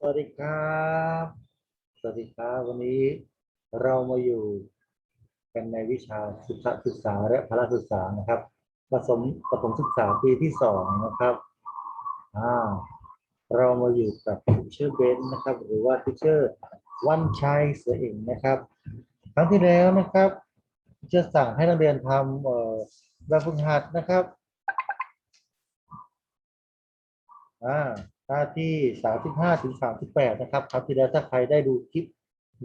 สวัสดีครับ สวัสดีครับ วันนี้เรามาอยู่กันในวิชาศึกษาศึกษาและพละศึกษานะครับผสมประถมศึกษาปีที่สองนะครับอ่าเรามาอยู่กับทิเชอร์เบนนะครับ หรือว่าทิเชอร์วันชัยเสือเองนะครับ ครั้งที่แล้วนะครับทิเชอร์สั่งให้นักเรียนทำเอ่อแบบฝึกหัดนะครับอ่า หน้าที่สามสิบห้าถึงสามสิบแปดนะครับครับที่แล้วถ้าใครได้ดูคลิป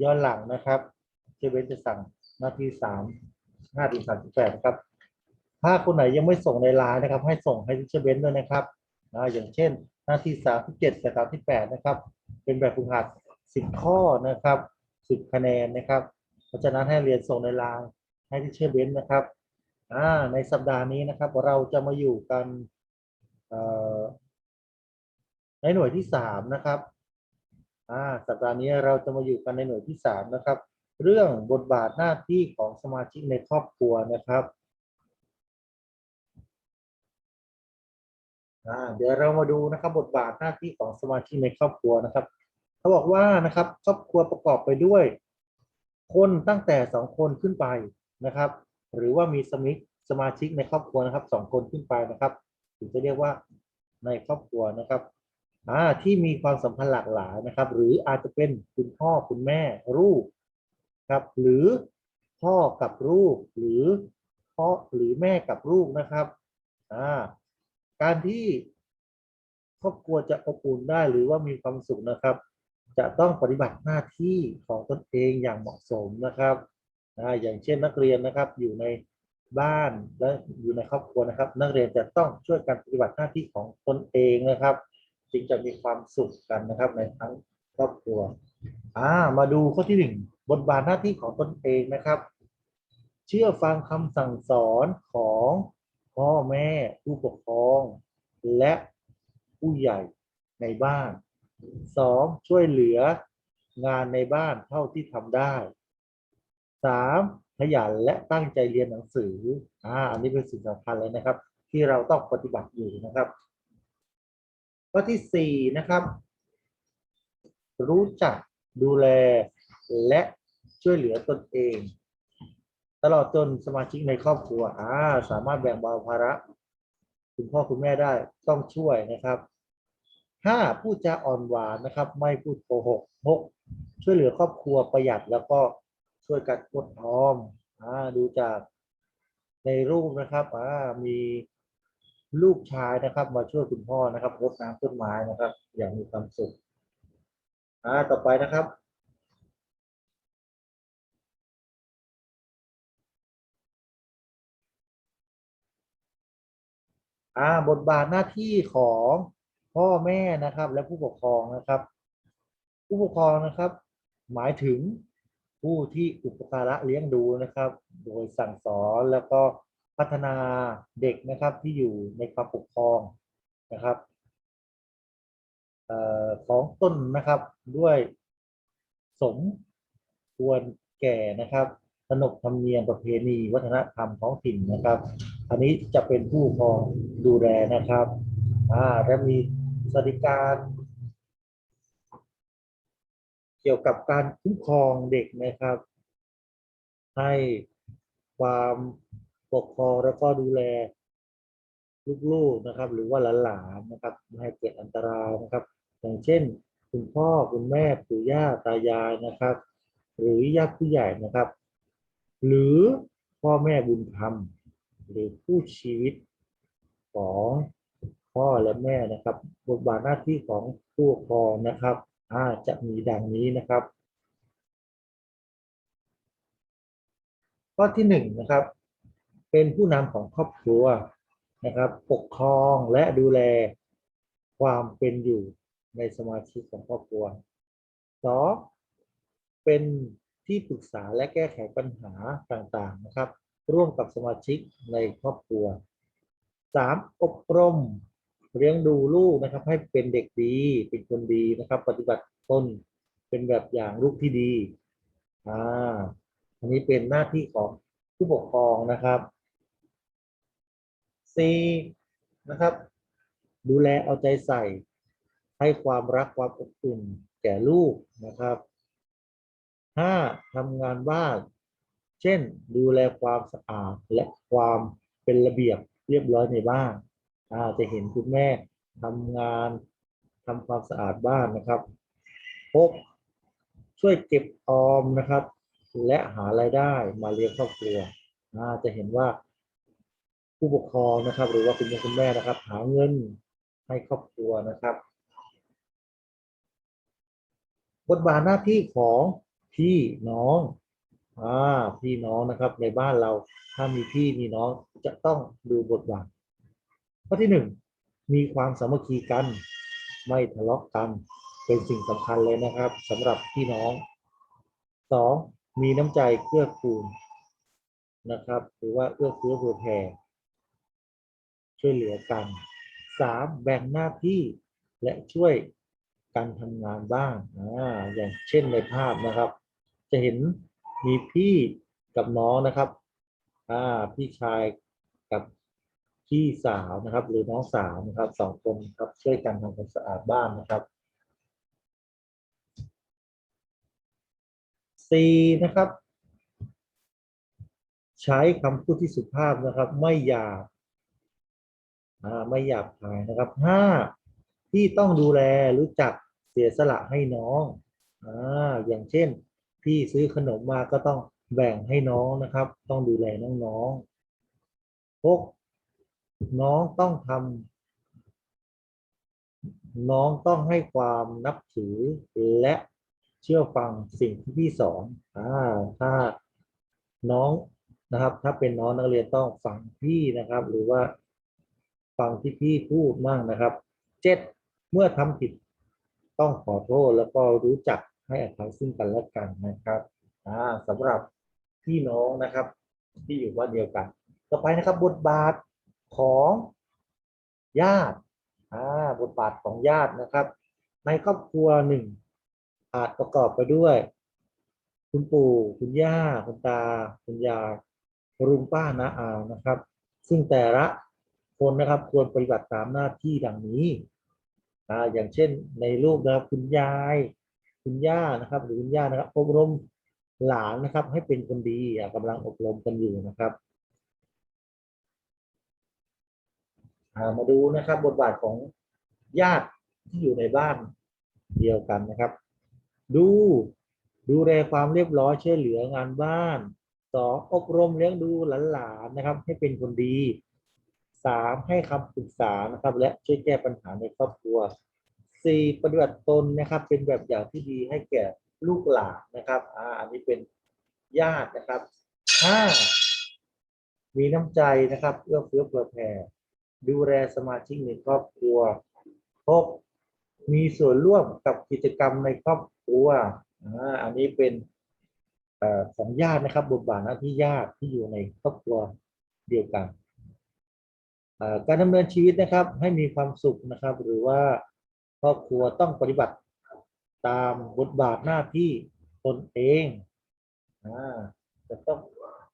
ย้อนหลังนะครับเจเบนจะสั่งหน้าที่สามห้าถึงสามสิบแปดนะครับ ถ้าคนไหนยังไม่ส่งในไลน์นะครับ ให้ส่งให้เจเบนด้วยนะครับนะอย่างเช่น หน้าที่สามสิบเจ็ดสามสิบแปดนะครับ เป็นแบบฝึกหัดสิบข้อนะครับสิบคะแนนนะครับ เพราะฉะนั้นให้เรียนส่งในไลน์ให้ที่เชื่อเบนนะครับอ่าในสัปดาห์นี้นะครับ เราจะมาอยู่กันเอ่อ ในหน่วยที่สามนะครับอ่าสัปดาห์นี้เราจะมาอยู่กันในหน่วยที่สามนะครับ เรื่องบทบาทหน้าที่ของสมาชิกในครอบครัวนะครับอ่าเดี๋ยวเรามาดูนะครับบทบาทหน้าที่ของสมาชิกในครอบครัวนะครับเขาบอกว่านะครับ ครอบครัวประกอบไปด้วย คนตั้งแต่สองคนขึ้นไปนะครับ หรือว่ามีสมิสมาชิกในครอบครัวนะครับสองคนขึ้นไปนะครับ ถึงจะเรียกว่าในครอบครัวนะครับ ที่มีความสัมพันธ์หลากหลายนะครับ หรืออาจจะเป็นคุณพ่อคุณแม่ลูกครับหรือพ่อกับลูกหรือพ่อหรือแม่กับลูกนะครับอ่าการที่ครอบครัวจะอบอุ่นได้หรือว่ามีความสุขนะครับ จะต้องปฏิบัติหน้าที่ของตนเองอย่างเหมาะสมนะครับอ่าอย่างเช่นนักเรียนนะครับอยู่ในบ้านและอยู่ในครอบครัวนะครับ นักเรียนจะต้องช่วยกันปฏิบัติหน้าที่ของตนเองนะครับ จึงจะมีความสุขกันนะครับในทั้งครอบครัวอ่ามาดูข้อที่หนึ่งบทบาทหน้าที่ของตนเองนะครับ เชื่อฟังคำสั่งสอนของพ่อแม่ผู้ปกครอง และผู้ใหญ่ในบ้านสองช่วยเหลืองานในบ้านเท่าที่ทำได้สามขยันและตั้งใจเรียนหนังสืออ่าอันนี้เป็นสิ่งสำคัญเลยนะครับ ที่เราต้องปฏิบัติอยู่นะครับ ข้อที่สี่นะครับ รู้จักดูแลและช่วยเหลือตนเอง ตลอดจนสมาชิกในครอบครัวอ่าสามารถแบ่งเบาภาระคุณพ่อคุณแม่ได้ต้องช่วยนะครับห้าพูดจาอ่อนหวานนะครับ ไม่พูดโกหกหกช่วยเหลือครอบครัวประหยัดแล้วก็ช่วยกันอดออมอ่าดูจากในรูปนะครับอ่ามี ลูกชายนะครับ มาช่วยคุณพ่อนะครับรดน้ำต้นไม้นะครับ อย่างมีความสุขอ่าต่อไปนะครับอ่าบทบาทหน้าที่ของพ่อแม่นะครับ และผู้ปกครองนะครับ ผู้ปกครองนะครับ หมายถึงผู้ที่อุปการะเลี้ยงดูนะครับ โดยสั่งสอนแล้วก็ พัฒนาเด็กนะครับที่อยู่ในความปกครองนะครับออของต้นนะครับด้วยสมควรแก่นะครับขนบธรรมเนียมประเพณีวัฒนธรรมท้องถิ่นนะครับ อันนี้จะเป็นผู้ปกครองดูแลนะครับอ่าและมีสวัสดิการเกี่ยวกับการคุ้มครองเด็กนะครับ ให้ความ ปกครองแล้วก็ดูแลลูกๆนะครับ หรือว่าหลานๆนะครับไม่ให้เกิดอันตรายนะครับ อย่างเช่น คุณพ่อคุณแม่ปู่ย่าตายายนะครับ หรือญาติผู้ใหญ่นะครับ หรือพ่อแม่บุญธรรม หรือผู้ชีวิตของพ่อและแม่นะครับ บทบาทหน้าที่ของผู้ปกครองนะครับอาจะมีดังนี้นะครับ ข้อที่หนึ่งนะครับ เป็นผู้นำของครอบครัวนะครับ ปกครองและดูแลความเป็นอยู่ในสมาชิกของครอบครัวสองเป็นที่ปรึกษาและแก้ไขปัญหาต่างๆนะครับ ร่วมกับสมาชิกในครอบครัวสามอบรมเลี้ยงดูลูกนะครับ ให้เป็นเด็กดีเป็นคนดีนะครับ ปฏิบัติตนเป็นแบบอย่างลูกที่ดีอ่าอันนี้เป็นหน้าที่ของผู้ปกครองนะครับ C นะครับ ดูแลเอาใจใส่ ให้ความรักความอบอุ่นแก่ลูกนะครับห้าทำงานบ้าน เช่น ดูแลความสะอาดและความเป็นระเบียบเรียบร้อยในบ้านอาจะเห็นคุณแม่ทำงานทำความสะอาดบ้านนะครับหกช่วยเก็บออมนะครับ และหารายได้มาเลี้ยงครอบครัวอาจะเห็นว่า ผู้ปกครองนะครับ หรือว่าคุณพ่อคุณแม่นะครับ หาเงินให้ครอบครัวนะครับ บทบาทหน้าที่ของพี่น้องอ่าพี่น้องนะครับ ในบ้านเราถ้ามีพี่มีน้องจะต้องดูบทบาทข้อที่หนึ่งมีความสามัคคีกัน ไม่ทะเลาะกัน เป็นสิ่งสำคัญเลยนะครับสำหรับพี่น้องสองมีน้ำใจเกื้อกูลนะครับ หรือว่าเอื้อเฟื้อเผื่อแผ่ ช่วยเหลือกันสามแบ่งหน้าที่และช่วยการทำงานบ้างอ่าอย่างเช่นในภาพนะครับ จะเห็นมีพี่กับน้องนะครับอ่าพี่ชายกับพี่สาวนะครับ หรือน้องสาวนะครับสองคนครับช่วยกันทำความสะอาดบ้านนะครับสี่นะครับ ใช้คำพูดที่สุภาพนะครับ ไม่หยาบ ไม่หยาบคายนะครับห้าที่ต้องดูแลรู้จักเสียสละให้น้องอ่าอย่างเช่น พี่ซื้อขนมมาก็ต้องแบ่งให้น้องนะครับ ต้องดูแลน้องๆหกน้องต้องทำน้องต้องให้ความนับถือและเชื่อฟังสิ่งที่พี่สอนอ่าถ้าน้องนะครับ ถ้าเป็นน้องนักเรียนต้องฟังพี่นะครับ หรือว่า ฟังที่พี่พูดมั่งนะครับเจ็ดเมื่อทำผิดต้องขอโทษแล้วก็รู้จักให้อภัยซึ่งกันและกันนะครับอ่าสำหรับพี่น้องนะครับ ที่อยู่บ้านเดียวกัน ต่อไปนะครับ บทบาทของญาติอ่าบทบาทของญาตินะครับ ในครอบครัวหนึ่งอาจประกอบไปด้วย คุณปู่ คุณย่า คุณตา คุณยายลุงป้านาอานะครับ ซึ่งแต่ละ คนนะครับ ควรปฏิบัติตามหน้าที่ดังนี้อ่าอย่างเช่นในรูปนะครับคุณยาย คุณย่านะครับ หรือคุณย่านะครับ อบรมหลานนะครับ ให้เป็นคนดีอะกำลังอบรมกันอยู่นะครับมาดูนะครับ บทบาทของญาติที่อยู่ในบ้านเดียวกันนะครับ ดูดูแลความเรียบร้อยช่วยเหลืองานบ้านสองอบรมเลี้ยงดูหลานๆนะครับ ให้เป็นคนดี สามให้คำปรึกษานะครับ และช่วยแก้ปัญหาในครอบครัวสี่ปฏิบัติตนนะครับ เป็นแบบอย่างที่ดีให้แก่ลูกหลานนะครับอ่าอันนี้เป็นญาตินะครับห้ามีน้ำใจนะครับเอื้อเฟื้อเผื่อแผ่ดูแลสมาชิกในครอบครัวหกมีส่วนร่วมกับกิจกรรมในครอบครัวอ่าอันนี้เป็นเอ่อของญาตินะครับ บทบาทหน้าที่ญาติที่อยู่ในครอบครัวเดียวกัน การดำเนินชีวิตนะครับให้มีความสุขนะครับ หรือว่าครอบครัวต้องปฏิบัติตามบทบาทหน้าที่ตนเองอ่าจะต้อง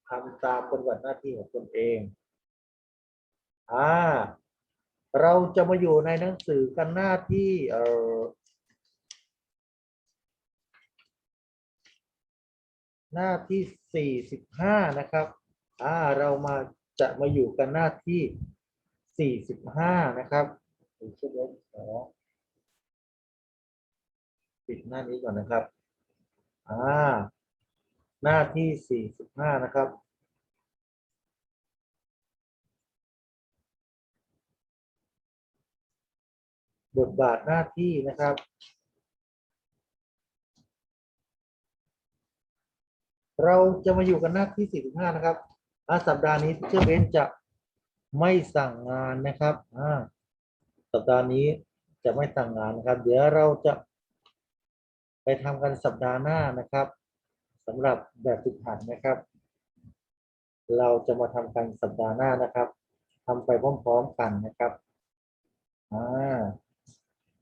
ทำตามปฏิบัติหน้าที่ของตนเองอ่าเราจะมาอยู่ในหนังสือกันหน้าที่เอ่อหน้าที่สี่สิบห้านะครับอ่าเรามาจะมาอยู่กันหน้าที่ สี่สิบห้านะครับดูช่วยด้วยขอปิดหน้านี้ก่อนนะครับ อ่า หน้าที่สี่สิบห้านะครับบทบาทหน้าที่นะครับ เราจะมาอยู่กันหน้าที่ 45 นะครับอ่าสัปดาห์นี้เชื่อเบนจะ ไม่สั่งงานนะครับอ่าสัปดาห์นี้จะไม่สั่งงานนะครับ เดี๋ยวเราจะ ไปทำกันสัปดาห์หน้านะครับสำหรับแบบฝึกหัดนะครับ เราจะมาทำกันสัปดาห์หน้านะครับทำไปพร้อมๆกันนะครับอ่า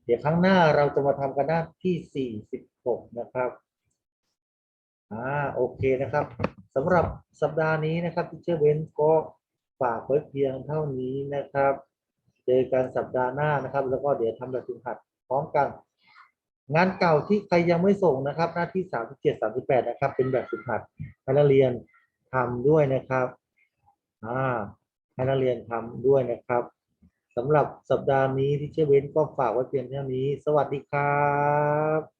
เดี๋ยวครั้งหน้าเราจะมาทำกันหน้าที่ 46 นะครับอ่าโอเคนะครับสำหรับสัปดาห์นี้นะครับที่เชอร์เบนก็ ฝากไว้เพียงเท่านี้นะครับ เจอกันสัปดาห์หน้านะครับ แล้วก็เดี๋ยวทำแบบฝึกหัดพร้อมกัน งานเก่าที่ใครยังไม่ส่งนะครับ หน้าที่สามสิบเจ็ดสามสิบแปดนะครับ เป็นแบบฝึกหัดให้นักเรียนทำด้วยนะครับอ่าให้นักเรียนทำด้วยนะครับสำหรับสัปดาห์นี้ที่เชอร์เบนก็ฝากไว้เพียงเท่านี้ สวัสดีครับ